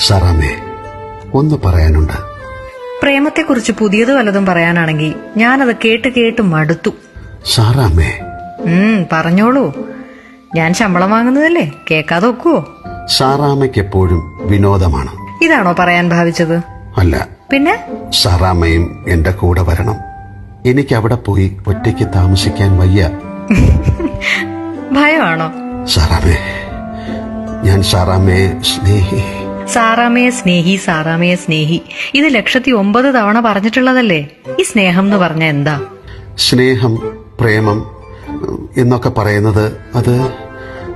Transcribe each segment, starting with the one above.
സാറാമേ ഒന്ന് പറയാനുണ്ട്. പ്രേമത്തെക്കുറിച്ച് പുതിയത് വല്ലതും പറയാനാണെങ്കിൽ ഞാനത് കേട്ട് കേട്ട് മടുത്തു. സാറാമേ. ഉം പറഞ്ഞോളൂ. ഞാൻ ശമ്പളം വാങ്ങുന്നതല്ലേ? കേക്കാതെ ഒക്കുവോ? സാറാമയ്ക്ക് എപ്പോഴും വിനോദമാണ്. ഇതാണോ പറയാൻ ഭാവിച്ചത്? അല്ല. പിന്നെ? സാറാമ്മയും എന്റെ കൂടെ വരണം. എനിക്ക് അവിടെ പോയി ഒറ്റയ്ക്ക് താമസിക്കാൻ വയ്യ. ഭയമാണോ? സാറാമേ ഞാൻ സാറാമ്മയെ സ്നേഹി സാറാമയെ സ്നേഹി സാറാമയെ സ്നേഹി. ഇത് ലക്ഷത്തി ഒമ്പത് തവണ പറഞ്ഞിട്ടുള്ളതല്ലേ? ഈ സ്നേഹം എന്ന് പറഞ്ഞ എന്താ? സ്നേഹം പ്രേമം എന്നൊക്കെ പറയുന്നത് അത്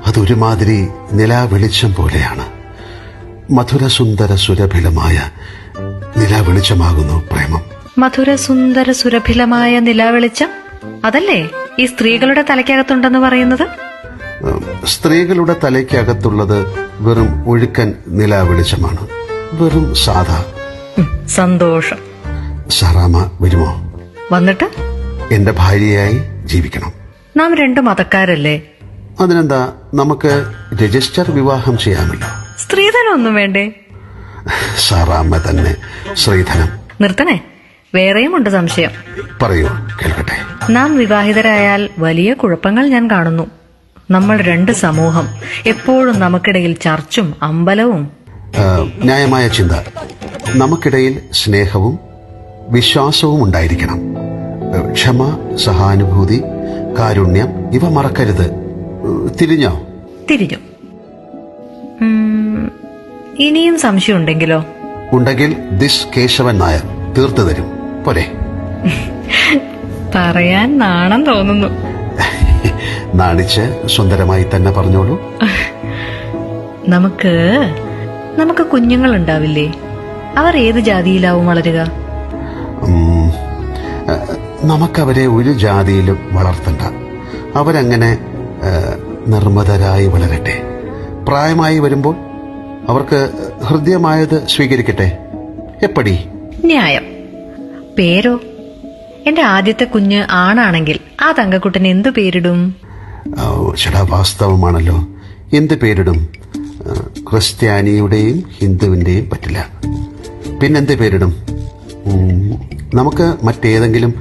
അതൊരുമാതിരി നിലാവെളിച്ചം പോലെയാണ്. മധുരസുന്ദര സുരഭിലമായ നിലാവെളിച്ചമാകുന്നു പ്രേമം. മധുര സുന്ദര സുരഭിലമായ നിലാവെളിച്ചം? അതല്ലേ? ഈ സ്ത്രീകളുടെ തലയ്ക്കകത്തുണ്ടെന്ന് പറയുന്നത്? സ്ത്രീകളുടെ തലയ്ക്കകത്തുള്ളത് വെറും ഒഴുക്കൻ നിലാവെളിച്ചമാണ് വെറും സാധാ. സന്തോഷം. സാറാമ വരുമോ? വന്നിട്ട്? എന്റെ ഭാര്യയായി ജീവിക്കണം. നാം രണ്ടു മതക്കാരല്ലേ? അതിനെന്താ നമുക്ക് രജിസ്റ്റർ വിവാഹം ചെയ്യാമല്ലോ. സ്ത്രീധനം ഒന്നും വേണ്ടേ? സാറാമ്മ തന്നെ ശ്രീധനം നിർത്തണേ. വേറെയും ഉണ്ട് സംശയം. പറയൂ കേൾക്കട്ടെ. നാം വിവാഹിതരായാൽ വലിയ കുഴപ്പങ്ങൾ ഞാൻ കാണുന്നു. നമ്മൾ രണ്ട് സമൂഹം. എപ്പോഴും നമുക്കിടയിൽ ചർച്ചും അമ്പലവും. ന്യായമായ ചിന്ത. നമുക്കിടയിൽ സ്നേഹവും വിശ്വാസവും ഉണ്ടായിരിക്കണം. ക്ഷമ സഹാനുഭൂതി കാരുണ്യം ഇവ മറക്കരുത്. തിരിഞ്ഞോ? തിരിഞ്ഞു. ഇനിയും സംശയം ഉണ്ടെങ്കിലോ? ഉണ്ടെങ്കിൽ ദിസ് കേശവൻ നായർ തീർത്തു തരും പോരെ. പറയാൻ നാണം തോന്നുന്നു. നാണിച്ച് സുന്ദരമായി തന്നെ പറഞ്ഞോളൂ. നമുക്ക് നമുക്ക് കുഞ്ഞുങ്ങൾ ഉണ്ടാവില്ലേ അവർ ഏത് ജാതിയിലാവും വളരുക? നമുക്കവരെ ഒരു ജാതിയിലും വളർത്തണ്ട. അവരങ്ങനെ നിർമ്മതരായി വളരട്ടെ. പ്രായമായി വരുമ്പോൾ അവർക്ക് ഹൃദയമായത് സ്വീകരിക്കട്ടെ. എപ്പടി? ന്യായം. പേരോ? എന്റെ ആദ്യത്തെ കുഞ്ഞ് ആണാണെങ്കിൽ ആ തങ്കക്കുട്ടന് എന്തു പേരിടും? ചേട്ടാ വാസ്തവമാണല്ലോ. എന്ത് പേരിടും? ക്രിസ്ത്യാനിയുടെയും ഹിന്ദുവിന്റെയും പറ്റില്ല. പിന്നെന്ത് പേരിടും? നമുക്ക് മറ്റേതെങ്കിലും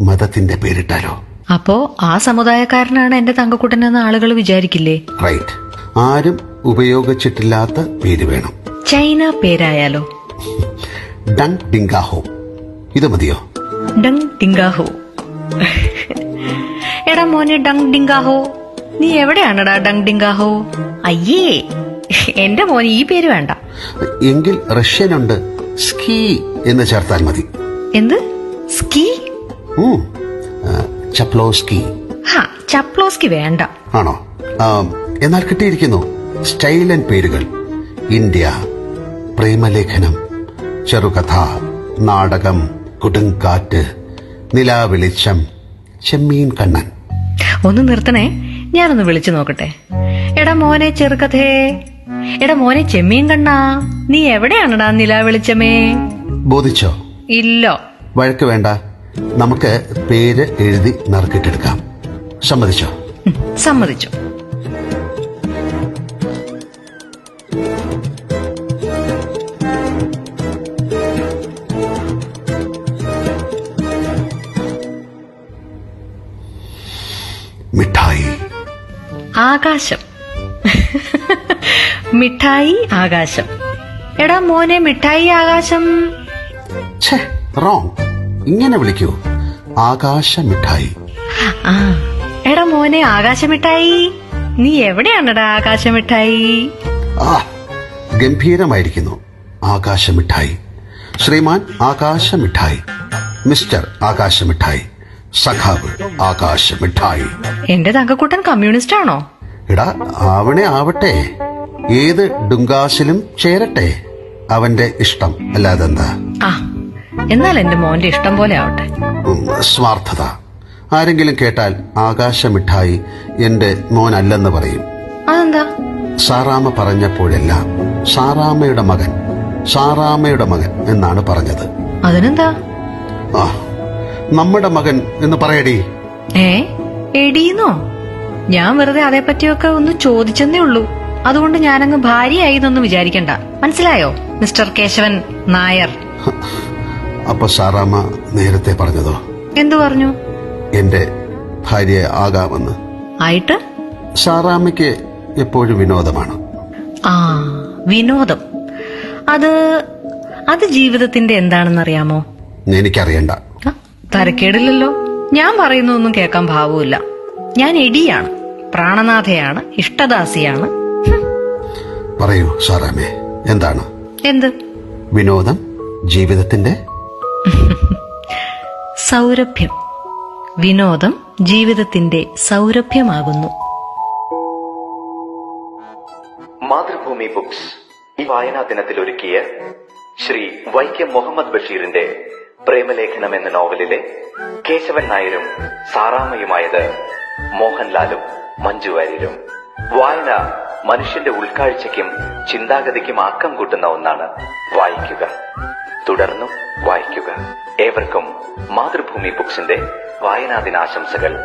മതത്തിന്റെ പേരിട്ടാലോ? അപ്പോ ആ സമുദായക്കാരനാണ് എന്റെ തങ്കക്കുട്ടനെന്ന് ആളുകൾ വിചാരിക്കില്ലേ? റൈറ്റ്. ആരും ഉപയോഗിച്ചിട്ടില്ലാത്ത പേര് വേണം. ചൈന പേരായാലോ? ഡങ് ഡിങ്കാഹോ. ഇത് മതിയോ? ഡങ് ഡിങ്കാഹോ. എടാ മോനെ ഡങ് ഡിങ്കാഹോ. നീ എവിടെയാണടാ ഡങ് ഡിങ്കാഹോ? അയ്യേ എന്റെ മോന് ഈ പേര് വേണ്ട. എങ്കിൽ റഷ്യൻ ഉണ്ട് സ്കീ എന്ന് ചേർത്താൽ മതി. എന്ത്? സ്കീ? ചപ്ലോസ്കി. ഹാ ചപ്ലോസ്കി വേണ്ട. ആണോ? എന്നാൽ കിട്ടിയിരിക്കുന്നു സ്റ്റൈലൻ പേരുകൾ. ഇന്ത്യ പ്രേമലേഖനം ചെറുകഥ നാടകം കൊടുങ്കാറ്റ് നിലാവെളിച്ചം ചെമ്മീൻ കണ്ണൻ. ഒന്ന് നിർത്തണേ. ഞാനൊന്ന് വിളിച്ചു നോക്കട്ടെ. എടാ മോനെ ചെറുകഥേ. എടാ മോനെ ചെമ്മീൻ കണ്ണാ. നീ എവിടെയാണടാ നിലാ വെളിച്ചമേ? ബോധിച്ചോ? ഇല്ലോ. വഴക്ക് വേണ്ട. നമുക്ക് പേര് എഴുതി നറുക്കിട്ടെടുക്കാം. സമ്മതിച്ചോ? സമ്മതിച്ചു. ആകാശം. മിഠായി ആകാശം. എടാ മോനെ മിഠായി ആകാശം. റോങ് ഇങ്ങനെ വിളിക്കൂ. ആകാശ മിഠായി. ആ എടാ മോനെ ആകാശ മിഠായി. നീ എവിടെയാണെടാ ആകാശ മിഠായി? ആ ഗംഭീരമായിരിക്കുന്നു. ആകാശ മിഠായി. ശ്രീമാൻ ആകാശ മിഠായി. മിസ്റ്റർ ആകാശ മിഠായി. സഖാവ് ആകാശ മിഠായി എന്റെ തങ്കക്കൂട്ടൻ കമ്മ്യൂണിസ്റ്റ് ആണോ? എടാ ആവണേ ആവട്ടെ. ഏത് ഡുങ്കാസിലും ചേരട്ടെ. അവന്റെ ഇഷ്ടം അല്ലാതെന്താ? ആ എന്നാൽ എന്റെ മോന്റെ ഇഷ്ടം പോലെ ആവട്ടെ. സ്വാർത്ഥത. ആരെങ്കിലും കേട്ടാൽ ആകാശ മിഠായി എന്റെ മോനല്ലെന്ന് പറയും. അതെന്താ? സാറാമ പറഞ്ഞപ്പോഴെല്ലാം സാറാമയുടെ മകൻ സാറാമയുടെ മകൻ എന്നാണ് പറഞ്ഞത്. അതിനെന്താ? ആ നമ്മുടെ മകൻ എന്ന് പറയടി. ഏ എടീന്നോ? ഞാൻ വെറുതെ അതേപ്പറ്റിയൊക്കെ ഒന്ന് ചോദിച്ചെന്നേ ഉള്ളൂ. അതുകൊണ്ട് ഞാനങ്ങ് ഭാര്യയായി എന്നൊന്നും വിചാരിക്കണ്ട. മനസ്സിലായോ മിസ്റ്റർ കേശവൻ നായർ? അപ്പൊ സാറാമ്മ നേരത്തെ പറഞ്ഞതോ? എന്തു പറഞ്ഞു? എന്റെ ഭാര്യ ആകാമെന്ന്. ആയിട്ട്? സാറാമ്മയ്ക്ക് എപ്പോഴും വിനോദമാണ്. ആ വിനോദം. അത് അത് ജീവിതത്തിന്റെ എന്താണെന്നറിയാമോ? എനിക്കറിയണ്ട. തരക്കേടില്ലല്ലോ. ഞാൻ പറയുന്നതൊന്നും കേൾക്കാൻ ഭാവമില്ല ഞാൻ എടിയാണ്. പ്രാണനാഥയാണ് ഇഷ്ടദാസിയാണ്. പറയൂ സാറാമേ. എന്താണ്? എന്ത്? വിനോദം? ജീവിതത്തിന്റെ? സൗരഭ്യം. വിനോദം ജീവിതത്തിന്റെ സൗരഭ്യമാകുന്നു. മാതൃഭൂമി ബുക്സ് ഈ വായനാ ദിനത്തിൽ ഒരുക്കിയ ശ്രീ വൈക്കം മുഹമ്മദ് ബഷീറിന്റെ പ്രേമലേഖനം എന്ന നോവലിലെ കേശവൻ നായരും സാറാമയുമായത് മോഹൻലാലും മഞ്ജു വാര്യരും. വായന മനുഷ്യന്റെ ഉൾക്കാഴ്ചയ്ക്കും ചിന്താഗതിക്കും ആക്കം കൂട്ടുന്ന ഒന്നാണ് വായിക്കുക. തുടർന്നും വായിക്കുക. ഏവർക്കും മാതൃഭൂമി ബുക്സിന്റെ വായനാ ദിനാശംസകൾ.